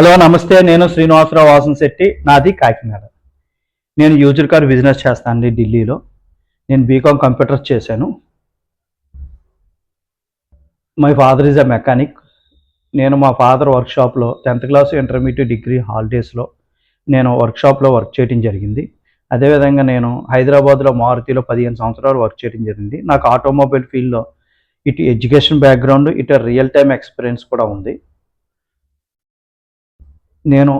Hello నమస్తే. నేను శ్రీనివాసరావు వాసన్ శెట్టి. నాది కాకినాడ. నేను యూజర్ కార్ బిజినెస్ చేస్తానండి ఢిల్లీలో. నేను బీకామ్ కంప్యూటర్స్ చేశాను. My father is a mechanic. నేను మా ఫాదర్ వర్క్షాప్లో టెన్త్ క్లాస్ ఇంటర్మీడియట్ డిగ్రీ హాలిడేస్లో నేను వర్క్షాప్లో వర్క్ చేయడం జరిగింది. అదేవిధంగా నేను హైదరాబాద్లో మారుతిలో పదిహేను సంవత్సరాలు వర్క్ చేయడం జరిగింది. నాకు ఆటోమొబైల్ ఫీల్డ్లో ఇటు ఎడ్యుకేషన్ బ్యాక్గ్రౌండ్ ఇటు రియల్ టైమ్ ఎక్స్పీరియన్స్ కూడా ఉంది. నేను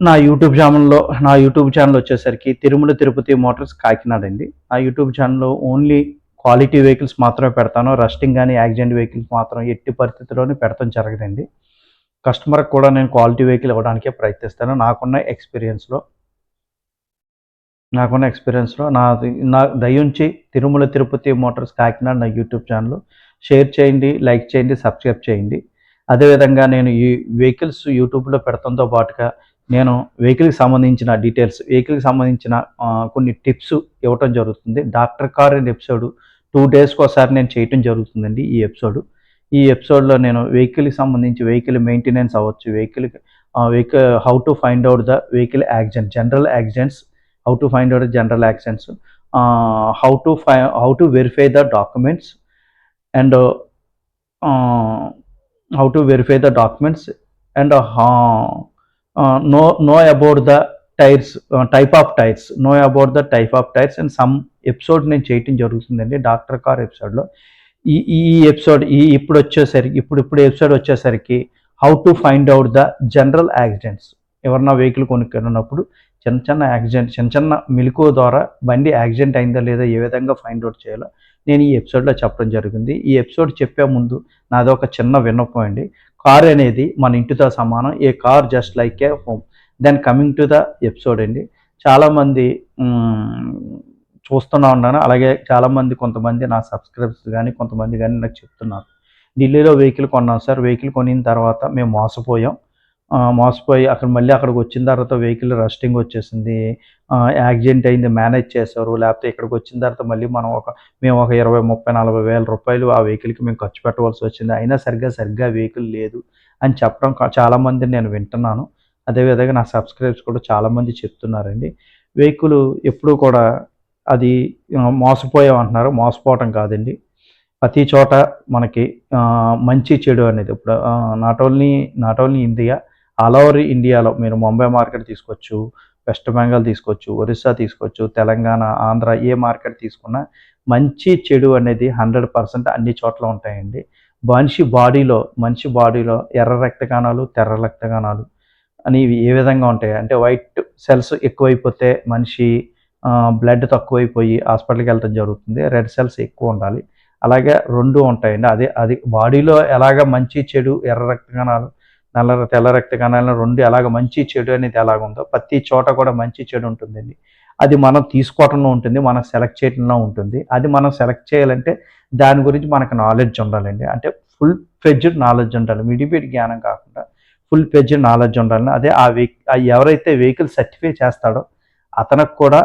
నా యూట్యూబ్ ఛానల్లో నా యూట్యూబ్ ఛానల్ వచ్చేసరికి తిరుమల తిరుపతి మోటార్స్ కాకినాడ అండి నా యూట్యూబ్ ఛానల్లో ఓన్లీ క్వాలిటీ వెహికల్స్ మాత్రమే పెడతాను. రస్టింగ్ కానీ యాక్సిడెంట్ వెహికల్స్ మాత్రం ఎట్టి పరిస్థితుల్లోనే పెడతాం జరగదండి. కస్టమర్కి కూడా నేను క్వాలిటీ వెహికల్ ఇవ్వడానికే ప్రయత్నిస్తాను. నాకున్న ఎక్స్పీరియన్స్లో నాకున్న ఎక్స్పీరియన్స్లో నా నా దయించి తిరుమల తిరుపతి మోటార్స్ కాకినాడ నా యూట్యూబ్ ఛానల్ షేర్ చేయండి లైక్ చేయండి సబ్స్క్రైబ్ చేయండి. అదేవిధంగా నేను ఈ వెహికల్స్ యూట్యూబ్లో పెడతంతో పాటుగా నేను వెహికల్కి సంబంధించిన డీటెయిల్స్ వెహికల్కి సంబంధించిన కొన్ని టిప్స్ ఇవ్వటం జరుగుతుంది. డాక్టర్ కార్ అనే ఎపిసోడ్ టూ డేస్కి ఒకసారి నేను చేయటం జరుగుతుందండి ఈ ఎపిసోడ్. ఈ ఎపిసోడ్లో నేను వెహికల్కి సంబంధించి వెహికల్ మెయింటెనెన్స్ అవ్వచ్చు vehicle vehicle how to find out the vehicle accident general accidents how to find out general accidents how to phi how to verify the documents and how to verify the documents and uh, uh, know know about the tyres type of tyres know about the type of tyres and some episode నేను చేయటం జరుగుతుందండి. Doctor car ఎపిసోడ్లో ఈ ఈ episode ఈ ఇప్పుడు వచ్చేసరికి ఇప్పుడు ఇప్పుడు ఎపిసోడ్ వచ్చేసరికి how to find out the general accidents ఎవరన్నా వెహికల్ కొనుక్కున్నప్పుడు చిన్న చిన్న యాక్సిడెంట్ చిన్న చిన్న మిలుకో ద్వారా బండి యాక్సిడెంట్ అయిందా లేదా ఏ విధంగా ఫైండ్ అవుట్ చేయాలో నేను ఈ ఎపిసోడ్లో చెప్పడం జరిగింది. ఈ ఎపిసోడ్ చెప్పే ముందు నాది ఒక చిన్న విన్నపం అండి. కార్ అనేది మన ఇంటితో సమానం. A car just like a home then coming to the episode అండి. చాలామంది చూస్తున్నా చూస్తూనే ఉన్నాను. అలాగే చాలామంది కొంతమంది నా సబ్స్క్రైబర్స్ కానీ కొంతమంది కానీ నాకు చెప్తున్నారు. ఢిల్లీలో వెహికల్ కొన్నాం సార్. వెహికల్ కొనిన తర్వాత మేము మోసపోయాం. మోసపోయి అక్కడ మళ్ళీ అక్కడికి వచ్చిన తర్వాత వెహికల్ రస్టింగ్ వచ్చేసింది. యాక్సిడెంట్ అయింది మేనేజ్ చేశారు. లేకపోతే ఇక్కడికి వచ్చిన తర్వాత మళ్ళీ మనం ఒక మేము ఒక ఇరవై ముప్పై నలభై వేల రూపాయలు ఆ వెహికల్కి మేము ఖర్చు పెట్టవలసి వచ్చింది. అయినా సరిగ్గా సరిగ్గా వెహికల్ లేదు అని చెప్పడం చాలామంది నేను వింటున్నాను. అదేవిధంగా నా సబ్స్క్రైబ్స్ కూడా చాలామంది చెప్తున్నారండి. వెహికల్ ఎప్పుడూ కూడా అది మోసపోయాం అంటున్నారు మోసపోవటం కాదండి. ప్రతి చోట మనకి మంచి చెడు అనేది ఇప్పుడు not only not only India all over ఇండియాలో మీరు ముంబై మార్కెట్ తీసుకోవచ్చు వెస్ట్ బెంగాల్ తీసుకోవచ్చు ఒరిస్సా తీసుకోవచ్చు తెలంగాణ ఆంధ్ర ఏ మార్కెట్ తీసుకున్నా మంచి చెడు అనేది హండ్రెడ్ పర్సెంట్ అన్ని చోట్ల ఉంటాయండి. మనిషి బాడీలో మనిషి బాడీలో ఎర్ర రక్త కణాలు తెర్ర రక్త కణాలు అని ఇవి ఏ విధంగా ఉంటాయి? అంటే వైట్ సెల్స్ ఎక్కువైపోతే మనిషి బ్లడ్ తక్కువైపోయి హాస్పిటల్కి వెళ్ళడం జరుగుతుంది. రెడ్ సెల్స్ ఎక్కువ ఉండాలి. అలాగే రెండు ఉంటాయండి. అదే అది బాడీలో ఎలాగ మంచి చెడు ఎర్ర రక్త కణాలు నల్ల తెల్ల రక్త కణాలు రెండు ఎలాగ మంచి చెడు అనేది ఎలాగ ఉందో ప్రతి చోట కూడా మంచి చెడు ఉంటుందండి. అది మనం తీసుకోవటంలో ఉంటుంది మనం సెలెక్ట్ చేయడంలో ఉంటుంది. అది మనం సెలెక్ట్ చేయాలంటే దాని గురించి మనకు నాలెడ్జ్ ఉండాలండి. అంటే ఫుల్ ఫ్లెడ్జ్డ్ నాలెడ్జ్ ఉండాలి. మిడిపీడ్ జ్ఞానం కాకుండా ఫుల్ ఫ్లెడ్జ్డ్ నాలెడ్జ్ ఉండాలి అదే ఆ వెహి ఆ ఎవరైతే వెహికల్ సర్టిఫై చేస్తాడో అతనికి కూడా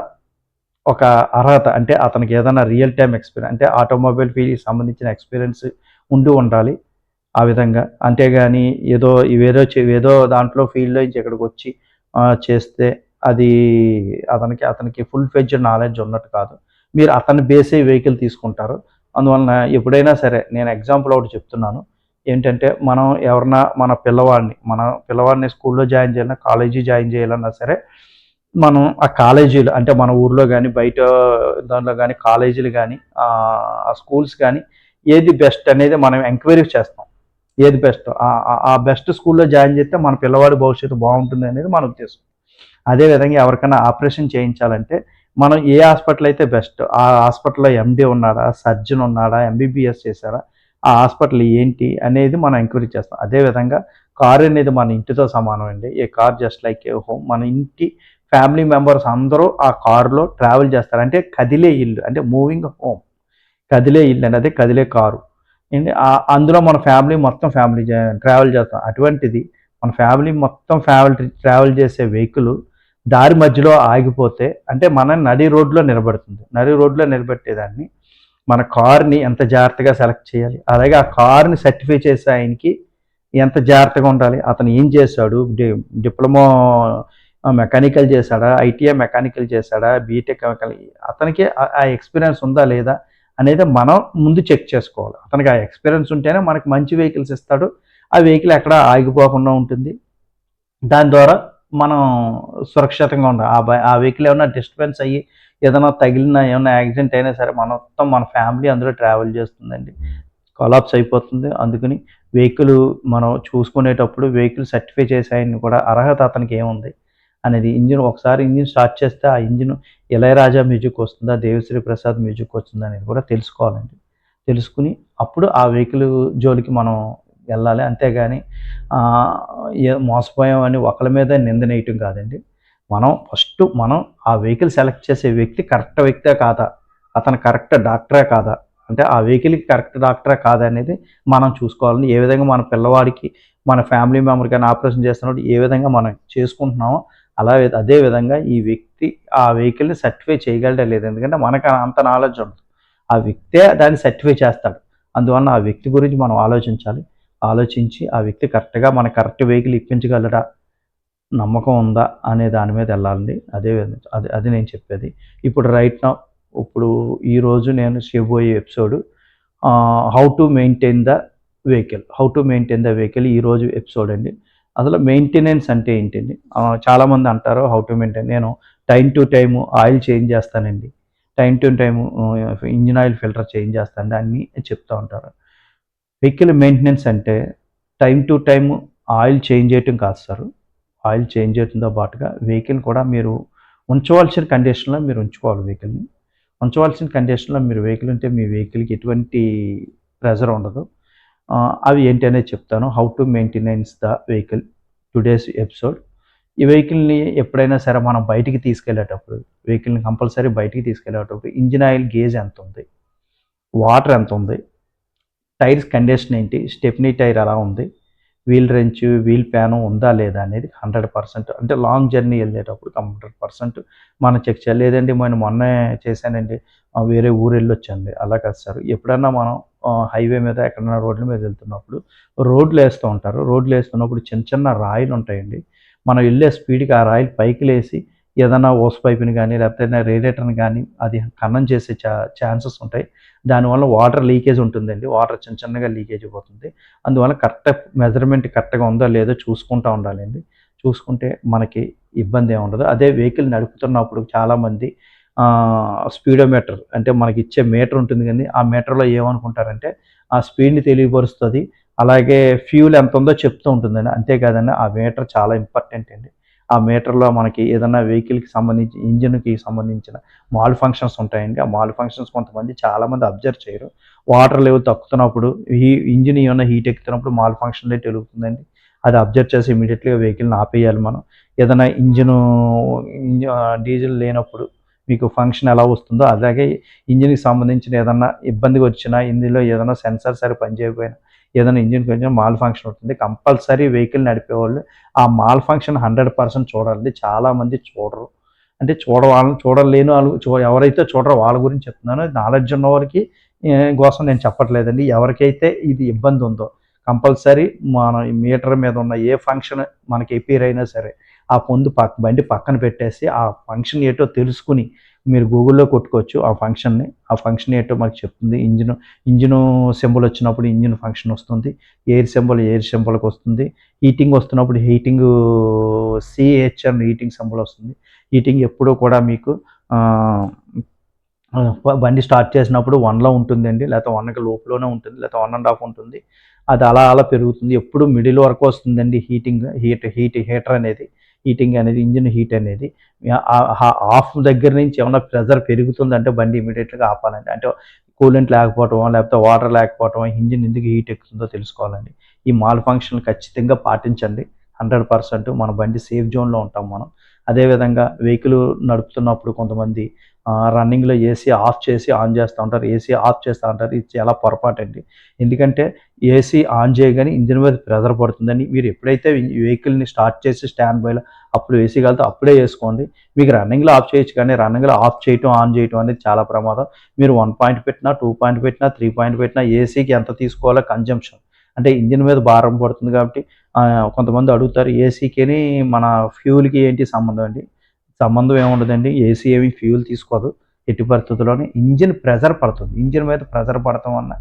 ఒక అర్హత. అంటే అతనికి ఏదైనా రియల్ టైం ఎక్స్పీరియన్స్ అంటే ఆటోమొబైల్ ఫీల్డ్కి సంబంధించిన ఎక్స్పీరియన్స్ ఉండి ఉండాలి. ఆ విధంగా. అంతేగాని ఏదో ఇవేదో చే- ఏదో దాంట్లో ఫీల్డ్లో నుంచి ఇక్కడికి వచ్చి చేస్తే అది అతనికి అతనికి ఫుల్ ఫెజ్ నాలెడ్జ్ ఉన్నట్టు కాదు. మీరు అతని బేసే వెహికల్ తీసుకుంటారు. అందువలన ఎప్పుడైనా సరే నేను ఎగ్జాంపుల్ ఒకటి చెప్తున్నాను. ఏంటంటే మనం ఎవరన్నా మన పిల్లవాడిని మన పిల్లవాడిని స్కూల్లో జాయిన్ చేయాలన్నా కాలేజీ జాయిన్ చేయాలన్నా సరే మనం ఆ కాలేజీలు అంటే మన ఊర్లో కానీ బయట దాంట్లో కానీ కాలేజీలు కానీ ఆ స్కూల్స్ కానీ ఏది బెస్ట్ అనేది మనం ఎంక్వైరీ చేస్తాం. ఏది బెస్ట్ ఆ బెస్ట్ స్కూల్లో జాయిన్ చేస్తే మన పిల్లవాడి భవిష్యత్తు బాగుంటుంది అనేది మన ఉద్దేశం. అదేవిధంగా ఎవరికైనా ఆపరేషన్ చేయించాలంటే మనం ఏ హాస్పిటల్ అయితే బెస్ట్ ఆ హాస్పిటల్లో ఎండి ఉన్నాడా? సర్జన్ ఉన్నాడా? ఎంబీబీఎస్ చేశారా? ఆ హాస్పిటల్ ఏంటి అనేది మనం ఎంక్వైరీ చేస్తాం. అదేవిధంగా కార్ అనేది మన ఇంటితో సమానం అండి. A car just like a home మన ఇంటి ఫ్యామిలీ మెంబర్స్ అందరూ ఆ కారులో ట్రావెల్ చేస్తారు. అంటే కదిలే ఇల్లు అంటే మూవింగ్ హోమ్ కదిలే ఇల్లు అనేది కదిలే కారు. ఏంటి? అందులో మన ఫ్యామిలీ మొత్తం ఫ్యామిలీ ట్రావెల్ చేస్తాం. అటువంటిది మన ఫ్యామిలీ మొత్తం ఫ్యామిలీ ట్రావెల్ చేసే వెహికల్ దారి మధ్యలో ఆగిపోతే అంటే మన నడి రోడ్లో నిలబడుతుంది. నడి రోడ్లో నిలబెట్టేదాన్ని మన కార్ని ఎంత జాగ్రత్తగా సెలెక్ట్ చేయాలి? అలాగే ఆ కార్ని సర్టిఫై చేసే ఆయనకి ఎంత జాగ్రత్తగా ఉండాలి? అతను ఏం చేశాడు? డిప్లొమా మెకానికల్ చేశాడా? ఐటీఐ మెకానికల్ చేశాడా? బీటెక్ అతనికి ఆ ఎక్స్పీరియన్స్ ఉందా లేదా? అనేది మనం ముందు చెక్ చేసుకోవాలి. అతనికి ఆ ఎక్స్పీరియన్స్ ఉంటేనే మనకి మంచి వెహికల్స్ ఇస్తాడు. ఆ వెహికల్ ఎక్కడ ఆగిపోకుండా ఉంటుంది. దాని ద్వారా మనం సురక్షితంగా ఉండాలి. ఆ ఆ వెహికల్ ఏమైనా డిస్టర్బెన్స్ అయ్యి ఏదైనా తగిలిన ఏమైనా యాక్సిడెంట్ అయినా సరే మన మొత్తం మన ఫ్యామిలీ అందులో ట్రావెల్ చేస్తుందండి. కొలాప్స్ అయిపోతుంది. అందుకని వెహికల్ మనం చూసుకునేటప్పుడు వెహికల్ సర్టిఫై చేసాయని కూడా అర్హత అతనికి ఏముంది? అనేది ఇంజిన్ ఒకసారి ఇంజిన్ స్టార్ట్ చేస్తే ఆ ఇంజిన్ ఇళయరాజా మ్యూజిక్ వస్తుందా దేవిశ్రీ ప్రసాద్ మ్యూజిక్ వస్తుందా అనేది కూడా తెలుసుకోవాలండి. తెలుసుకుని అప్పుడు ఆ వెహికల్ జోలికి మనం వెళ్ళాలి. అంతేగాని ఏ మోసపోయామని ఒకరి మీద నిందనేయటం కాదండి. మనం ఫస్ట్ మనం ఆ వెహికల్ సెలెక్ట్ చేసే వ్యక్తి కరెక్ట్ వ్యక్తే కాదా? అతను కరెక్ట్ డాక్టరే కాదా? అంటే ఆ వెహికల్కి కరెక్ట్ డాక్టరే కాదా అనేది మనం చూసుకోవాలని ఏ విధంగా మన పిల్లవాడికి మన ఫ్యామిలీ మెంబర్కి ఆపరేషన్ చేస్తున్నప్పుడు ఏ విధంగా మనం చేసుకుంటున్నామో అలా అదే విధంగా ఈ వ్యక్తి ఆ వెహికల్ని సర్టిఫై చేయగలడా లేదు? ఎందుకంటే మనకు అంత నాలెడ్జ్ ఉండదు. ఆ వ్యక్తే దాన్ని సర్టిఫై చేస్తాడు. అందువల్ల ఆ వ్యక్తి గురించి మనం ఆలోచించాలి. ఆలోచించి ఆ వ్యక్తి కరెక్ట్గా మన కరెక్ట్ వెహికల్ ఇప్పించగలడా? నమ్మకం ఉందా? అనే దాని మీద వెళ్ళాలండి. అదే విధంగా అది అది నేను చెప్పేది. ఇప్పుడు రైట్ నా ఇప్పుడు ఈరోజు నేను చేయబోయే episode how to maintain the vehicle how to maintain the vehicle ఈరోజు ఎపిసోడ్ అండి అసలు మెయింటెనెన్స్ అంటే ఏంటండి? చాలామంది అంటారు హౌ టు మెయింటైన్ నేను time to time oil change చేస్తానండి. Time to time engine oil filter change చేస్తాను అన్నీ చెప్తూ ఉంటారు. వెహికల్ మెయింటెనెన్స్ అంటే time to time oil change చేయటం కాదు సార్. ఆయిల్ చేంజ్ చేయడంతో పాటుగా వెహికల్ కూడా మీరు ఉంచవలసిన కండిషన్లో మీరు ఉంచుకోవాలి వెహికల్ని ఉంచవలసిన కండిషన్లో మీరు వెహికల్ ఉంటే మీ వెహికల్కి ఎటువంటి ప్రెజర్ ఉండదు. అవి ఏంటి అనేది చెప్తాను. How to maintenance the vehicle today's episode ఈ వెహికల్ని ఎప్పుడైనా సరే మనం బయటికి తీసుకెళ్ళేటప్పుడు వెహికల్ని కంపల్సరీ బయటికి తీసుకెళ్ళేటప్పుడు ఇంజిన్ ఆయిల్ గేజ్ ఎంత ఉంది వాటర్ ఎంత ఉంది టైర్స్ కండిషన్ ఏంటి? స్టెప్నీ టైర్ ఎలా ఉంది? వీల్ రెంచ్ వీల్ ప్యాను ఉందా లేదా అనేది హండ్రెడ్ పర్సెంట్ అంటే లాంగ్ జర్నీ వెళ్ళేటప్పుడు హండ్రెడ్ పర్సెంట్ మనం చెక్ చేయాలి. లేదండి నేను మొన్నే చేశానండి. వేరే ఊరు వెళ్ళి వచ్చండి అలా కాదు సార్. ఎప్పుడన్నా మనం హైవే మీద ఎక్కడైనా రోడ్ల మీద వెళ్తున్నప్పుడు రోడ్లు వేస్తూ ఉంటారు. రోడ్లు వేస్తున్నప్పుడు చిన్న చిన్న రాయిలు ఉంటాయండి. మనం వెళ్ళే స్పీడ్కి ఆ రాయిలు పైకి లేసి ఏదైనా ఓస్ పైప్ని కానీ లేకపోతే రేడియేటర్ని కానీ అది కన్నం చేసే ఛా ఛాన్సెస్ ఉంటాయి. దానివల్ల వాటర్ లీకేజ్ ఉంటుందండి. వాటర్ చిన్న చిన్నగా లీకేజ్ అయిపోతుంది. అందువల్ల కరెక్ట్ మెజర్మెంట్ కరెక్ట్గా ఉందో లేదో చూసుకుంటూ ఉండాలండి. చూసుకుంటే మనకి ఇబ్బంది ఏమి ఉండదు. అదే వెహికల్ నడుపుతున్నప్పుడు చాలామంది స్పీడోమీటర్ అంటే మనకి ఇచ్చే మీటర్ ఉంటుంది కానీ ఆ మీటర్లో ఏమనుకుంటారంటే ఆ స్పీడ్ని తెలియపరుస్తుంది అలాగే ఫ్యూల్ ఎంత ఉందో చెప్తూ ఉంటుందండి. అంతేకాదండి ఆ మీటర్ చాలా ఇంపార్టెంట్ అండి. ఆ మీటర్లో మనకి ఏదైనా వెహికల్కి సంబంధించి ఇంజిన్కి సంబంధించిన మాల్ ఫంక్షన్స్ ఉంటాయండి. ఆ మాల్ ఫంక్షన్స్ కొంతమంది చాలామంది అబ్జర్వ్ చేయరు. వాటర్ లెవెల్ తక్కుతున్నప్పుడు ఈ ఇంజిన్ ఏమైనా హీట్ ఎక్కుతున్నప్పుడు మాల్ ఫంక్షన్ అయితే వెలుగుతుందండి అది అబ్జర్వ్ చేసి ఇమీడియట్గా వెహికల్ని ఆపేయాలి మనం. ఏదైనా ఇంజిన్ డీజిల్ లేనప్పుడు మీకు ఫంక్షన్ ఎలా వస్తుందో అలాగే ఇంజిన్కి సంబంధించిన ఏదైనా ఇబ్బంది వచ్చినా ఇందులో ఏదైనా సెన్సార్ సరి పనిచేయకపోయినా ఏదైనా ఇంజిన్ కొంచెం మాల్ ఫంక్షన్ ఉంటుంది. కంపల్సరీ వెహికల్ నడిపేవాళ్ళు ఆ మాల్ ఫంక్షన్ హండ్రెడ్ పర్సెంట్ చూడాలి చాలామంది చూడరు. అంటే చూడ వాళ్ళని చూడలేని వాళ్ళు చూ ఎవరైతే చూడరో వాళ్ళ గురించి చెప్తున్నాను. నాలెడ్జ్ ఉన్న వారికి కోసం నేను చెప్పట్లేదండి. ఎవరికైతే ఇది ఇబ్బంది ఉందో కంపల్సరీ మన మీటర్ మీద ఉన్న ఏ ఫంక్షన్ మనకి ఎపీర్ అయినా సరే ఆ పొందు పక్క బండి పక్కన పెట్టేసి ఆ ఫంక్షన్ ఏటో తెలుసుకుని మీరు గూగుల్లో కొట్టుకోవచ్చు ఆ ఫంక్షన్ని ఆ ఫంక్షన్ ఏటో మనకు చెప్తుంది. ఇంజిన్ ఇంజిన్ సింబల్ వచ్చినప్పుడు ఇంజిన్ ఫంక్షన్ వస్తుంది. ఎయిర్ సింబల్ ఎయిర్ సింబల్కి వస్తుంది. హీటింగ్ వస్తున్నప్పుడు హీటింగ్ సిహెచ్ అని హీటింగ్ సింబల్ వస్తుంది. హీటింగ్ ఎప్పుడూ కూడా మీకు బండి స్టార్ట్ చేసినప్పుడు వన్లో ఉంటుందండి. లేకపోతే వన్కి లోపులోనే ఉంటుంది. లేకపోతే వన్ అండ్ హాఫ్ ఉంటుంది. అది అలా అలా పెరుగుతుంది. ఎప్పుడు మిడిల్ వరకు వస్తుందండి హీటింగ్ హీట్ హీట్ హీటర్ అనేది. హీటింగ్ అనేది ఇంజిన్ హీట్ అనేది ఆఫ్ దగ్గర నుంచి ఏమైనా ప్రెజర్ పెరుగుతుందంటే బండి ఇమీడియట్గా ఆపాలండి. అంటే కూలెంట్ లేకపోవటం లేకపోతే వాటర్ లేకపోవటం ఇంజిన్ ఎందుకు హీట్ ఎక్కుతుందో తెలుసుకోవాలండి. ఈ మాల్ ఫంక్షన్ ఖచ్చితంగా పాటించండి. హండ్రెడ్ పర్సెంట్ మన బండి సేఫ్ జోన్లో ఉంటాం మనం. అదేవిధంగా వెహికల్ నడుపుతున్నప్పుడు కొంతమంది రన్నింగ్లో ఏసీ ఆఫ్ చేసి ఆన్ చేస్తూ ఉంటారు. ఏసీ ఆఫ్ చేస్తూ ఉంటారు. ఇది చాలా పొరపాటు అండి ఎందుకంటే ఏసీ ఆన్ చేయగానే ఇంజిన్ మీద ప్రెజర్ పడుతుందని మీరు ఎప్పుడైతే వెహికల్ని స్టార్ట్ చేసి స్టాండ్ బైలో అప్పుడు ఏసీ కలితే అప్పుడే వేసుకోండి. మీకు రన్నింగ్లో ఆఫ్ చేయొచ్చు కానీ రన్నింగ్లో ఆఫ్ చేయటం ఆన్ చేయటం అనేది చాలా ప్రమాదం. మీరు వన్ పాయింట్ పెట్టినా టూ పాయింట్ పెట్టినా త్రీ పాయింట్ పెట్టినా ఏసీకి ఎంత తీసుకోవాలో కన్జంప్షన్. అంటే ఇంజిన్ మీద భారం పడుతుంది కాబట్టి కొంతమంది అడుగుతారు ఏసీకి మన ఫ్యూల్కి ఏంటి సంబంధం అండి? సంబంధం ఏముండదండి? ఏసీ ఏమి ఫ్యూల్ తీసుకోదు. ఎట్టి పరిస్థితుల్లోనే ఇంజిన్ ప్రెజర్ పడుతుంది. ఇంజిన్ మీద ప్రెజర్ పడటం వల్ల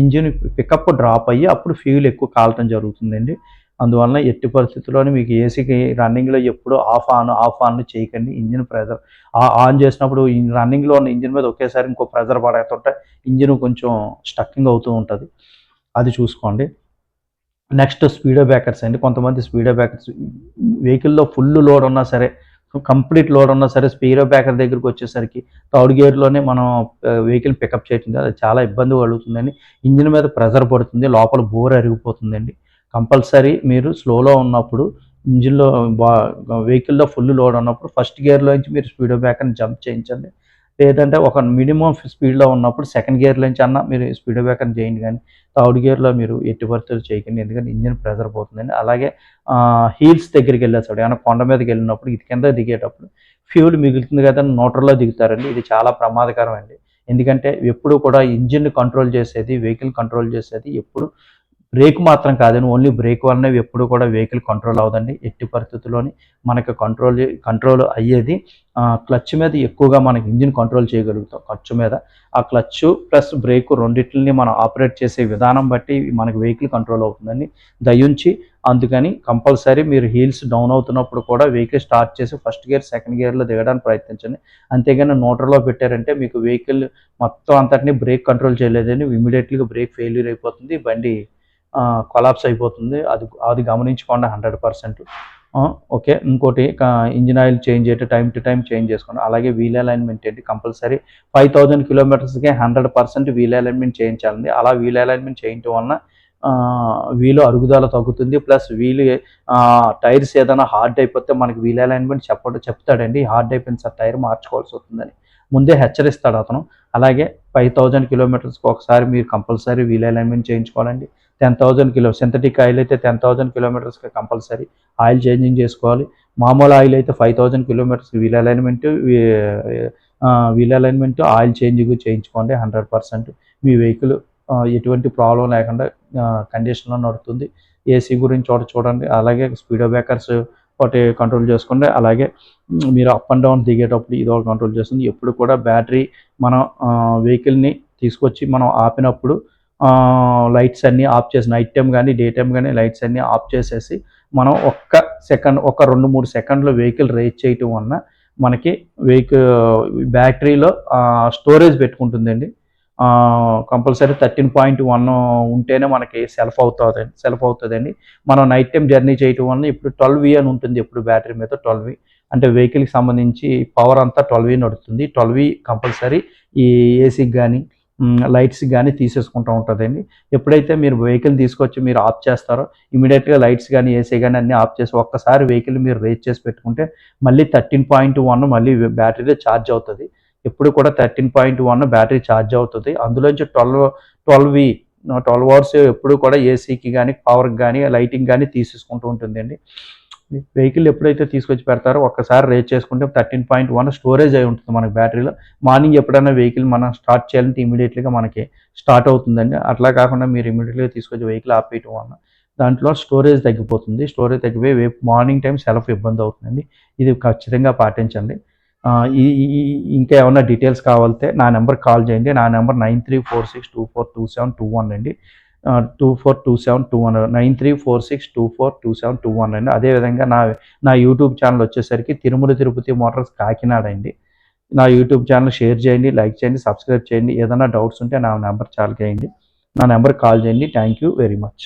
ఇంజిన్ పికప్ డ్రాప్ అయ్యి అప్పుడు ఫ్యూల్ ఎక్కువ కాలటం జరుగుతుందండి. అందువలన ఎట్టి పరిస్థితుల్లోనే మీకు ఏసీకి రన్నింగ్లో ఎప్పుడు ఆఫ్ ఆన్ ఆఫ్ ఆన్ చేయకండి. ఇంజిన్ ప్రెజర్ ఆన్ చేసినప్పుడు రన్నింగ్లో ఉన్న ఇంజిన్ మీద ఒకేసారి ఇంకో ప్రెజర్ పడేస్తుంటే ఇంజిన్ కొంచెం స్టక్కింగ్ అవుతూ ఉంటుంది. అది చూసుకోండి. నెక్స్ట్ స్పీడో బ్రేకర్స్ అండి. కొంతమంది స్పీడో బ్రేకర్స్ వెహికల్లో ఫుల్ లోడ్ ఉన్నా సరే కంప్లీట్ లోడ్ ఉన్నా సరే స్పీడో బ్రేకర్ దగ్గరికి వచ్చేసరికి థర్డ్ గేర్లోనే మనం వెహికల్ పికప్ చేయటం అది చాలా ఇబ్బంది కలుగుతుందండి. ఇంజిన్ మీద ప్రెజర్ పడుతుంది లోపల బోర్ అరిగిపోతుందండి. కంపల్సరీ మీరు స్లోలో ఉన్నప్పుడు ఇంజిన్లో బా వెహికల్లో ఫుల్ లోడ్ ఉన్నప్పుడు ఫస్ట్ గేర్లో నుంచి మీరు స్పీడో బ్యాకర్ని జంప్ చేయించండి. లేదంటే ఒక మినిమం స్పీడ్లో ఉన్నప్పుడు సెకండ్ గేర్ నుంచి అన్న మీరు స్పీడో బ్రేకర్ని చేయండి కానీ థర్డ్ గేర్లో మీరు ఎట్టి పరిస్థితులు చేయకండి. ఎందుకంటే ఇంజిన్ ప్రెజర్ పోతుందండి. అలాగే హీల్స్ దగ్గరికి వెళ్ళేసాడు ఏమైనా కొండ మీదకి వెళ్ళినప్పుడు ఇది కింద దిగేటప్పుడు ఫ్యూల్ మిగులుతుంది కదా నోటర్లో దిగుతారండి. ఇది చాలా ప్రమాదకరం అండి ఎందుకంటే ఎప్పుడు కూడా ఇంజిన్ కంట్రోల్ చేసేది వెహికల్ కంట్రోల్ చేసేది ఎప్పుడు బ్రేక్ మాత్రం కాదండి ఓన్లీ బ్రేక్ వల్లనే ఎప్పుడు కూడా వెహికల్ కంట్రోల్ అవ్వదండి. ఎట్టి పరిస్థితుల్లోని మనకి కంట్రోల్ కంట్రోల్ అయ్యేది క్లచ్ మీద ఎక్కువగా మనకి ఇంజిన్ కంట్రోల్ చేయగలుగుతాం ఖర్చు మీద. ఆ క్లచ్ ప్లస్ బ్రేక్ రెండింటిని మనం ఆపరేట్ చేసే విధానం బట్టి మనకి వెహికల్ కంట్రోల్ అవుతుందండి. దయించి అందుకని కంపల్సరీ మీరు హీల్స్ డౌన్ అవుతున్నప్పుడు కూడా వెహికల్ స్టార్ట్ చేసి ఫస్ట్ గేర్ సెకండ్ గేర్లో దిగడానికి ప్రయత్నించండి. అంతేగాని నోటర్లో పెట్టారంటే మీకు వెహికల్ మొత్తం అంతటిని బ్రేక్ కంట్రోల్ చేయలేదని ఇమీడియట్లీగా బ్రేక్ ఫెయిల్యూర్ అయిపోతుంది. బండి కొలాప్స్ అయిపోతుంది. అది అది గమనించుకోండి హండ్రెడ్ పర్సెంట్. ఓకే. ఇంకోటి ఇంజిన్ ఆయిల్ చేంజ్ అయితే టైం టు టైం చేంజ్ చేసుకోండి. అలాగే వీల్ అలైన్మెంట్ ఏంటి? కంపల్సరీ ఫైవ్ థౌజండ్ కిలోమీటర్స్కి హండ్రెడ్ పర్సెంట్ వీల్ అలైన్మెంట్ చేయించాలండి. అలా వీల్ అలైన్మెంట్ చేయించడం వలన వీలు అరుగుదల తగ్గుతుంది. ప్లస్ వీలు టైర్స్ ఏదైనా హార్డ్ అయిపోతే మనకి వీల్ అలైన్మెంట్ చెప్పడం చెప్తాడండి. హార్డ్ అయిపోయింది సార్ టైర్ మార్చుకోవాల్సి వస్తుందని. ముందే హెచ్చరిస్తాడు అతను. అలాగే ఫైవ్ థౌజండ్ కిలోమీటర్స్కి ఒకసారి మీరు compulsory wheel alignment చేయించుకోవాలండి. Ten thousand kilo synthetic oil అయితే టెన్ థౌజండ్ కిలోమీటర్స్కి కంపల్సరీ. ఆయిల్ చేంజింగ్ చేసుకోవాలి. మామూలు ఆయిల్ అయితే five thousand kilometres wheel alignment wheel alignment oil changing చేయించుకోండి హండ్రెడ్ పర్సెంట్ మీ వెహికల్ ఎటువంటి ప్రాబ్లం లేకుండా కండిషన్లో నడుతుంది. ఏసీ గురించి చోట చూడండి. అలాగే స్పీడో బ్రేకర్స్ ఒకటి కంట్రోల్ చేసుకోండి. అలాగే మీరు అప్ అండ్ డౌన్ దిగేటప్పుడు ఇది ఒకటి కంట్రోల్ చేస్తుంది. ఎప్పుడు కూడా బ్యాటరీ మనం వెహికల్ని తీసుకొచ్చి మనం ఆపినప్పుడు లైట్స్ అన్నీ ఆఫ్ చేసి నైట్ టైం కానీ డే టైం కానీ లైట్స్ అన్నీ ఆఫ్ చేసేసి మనం ఒక్క సెకండ్ ఒక రెండు మూడు సెకండ్లో వెహికల్ రేస్ చేయటం వలన మనకి వెహికల్ బ్యాటరీలో స్టోరేజ్ పెట్టుకుంటుందండి. కంపల్సరీ థర్టీన్ పాయింట్ వన్ ఉంటేనే మనకి సెల్ఫ్ అవుతుంది సెల్ఫ్ అవుతుందండి. మనం నైట్ టైం జర్నీ చేయటం వలన ఇప్పుడు ట్వెల్వ్ వి అని ఉంటుంది ఇప్పుడు బ్యాటరీ మీద ట్వెల్వ్ వి అంటే వెహికల్కి సంబంధించి పవర్ అంతా ట్వెల్వ్ వి నడుస్తుంది ట్వెల్వ్ వి కంపల్సరీ ఈ ఏసీకి కానీ లైట్స్ కానీ తీసేసుకుంటూ ఉంటుందండి. ఎప్పుడైతే మీరు వెహికల్ తీసుకొచ్చి మీరు ఆఫ్ చేస్తారో ఇమీడియట్గా లైట్స్ కానీ ఏసీ కానీ అన్నీ ఆఫ్ చేసి ఒక్కసారి వెహికల్ మీరు రేజ్ చేసి పెట్టుకుంటే మళ్ళీ థర్టీన్ పాయింట్ వన్ మళ్ళీ బ్యాటరీలో ఛార్జ్ అవుతుంది. ఎప్పుడు కూడా thirteen point one battery charge అవుతుంది. అందులోంచి twelve twelve V twelve hours ఎప్పుడు కూడా ఏసీకి కానీ పవర్కి కానీ లైటింగ్ కానీ తీసేసుకుంటూ ఉంటుందండి. వెహికల్ ఎప్పుడైతే తీసుకొచ్చి పెడతారో ఒక్కసారి రేట్ చేసుకుంటే థర్టీన్ పాయింట్ వన్ స్టోరేజ్ అయి ఉంటుంది మనకి బ్యాటరీలో. మార్నింగ్ ఎప్పుడైనా వెహికల్ మనం స్టార్ట్ చేయాలంటే ఇమీడియట్లీగా మనకి స్టార్ట్ అవుతుందండి. అట్లా కాకుండా మీరు ఇమీడియట్గా తీసుకొచ్చి వెహికల్ ఆపేయటం వల్ల దాంట్లో స్టోరేజ్ తగ్గిపోతుంది. స్టోరేజ్ తగ్గిపోయి రేపు మార్నింగ్ టైం సెల్ఫ్ ఇబ్బంది అవుతుందండి. ఇది ఖచ్చితంగా పాటించండి. ఈ ఇంకా ఏమైనా డీటెయిల్స్ కావాలంటే నా నెంబర్ కాల్ చేయండి. నా number nine three four six two four two seven two one అండి. Two four two seven two one nine three four six two four two seven two one అండి. అదేవిధంగా నా నా యూట్యూబ్ ఛానల్ వచ్చేసరికి Tirumala Tirupati motors Kakinada అండి. నా యూట్యూబ్ ఛానల్ షేర్ చేయండి like చేయండి సబ్స్క్రైబ్ చేయండి. ఏదైనా డౌట్స్ ఉంటే నా నెంబర్ చాలు చేయండి. నా నెంబర్ కాల్ చేయండి. Thank you very much.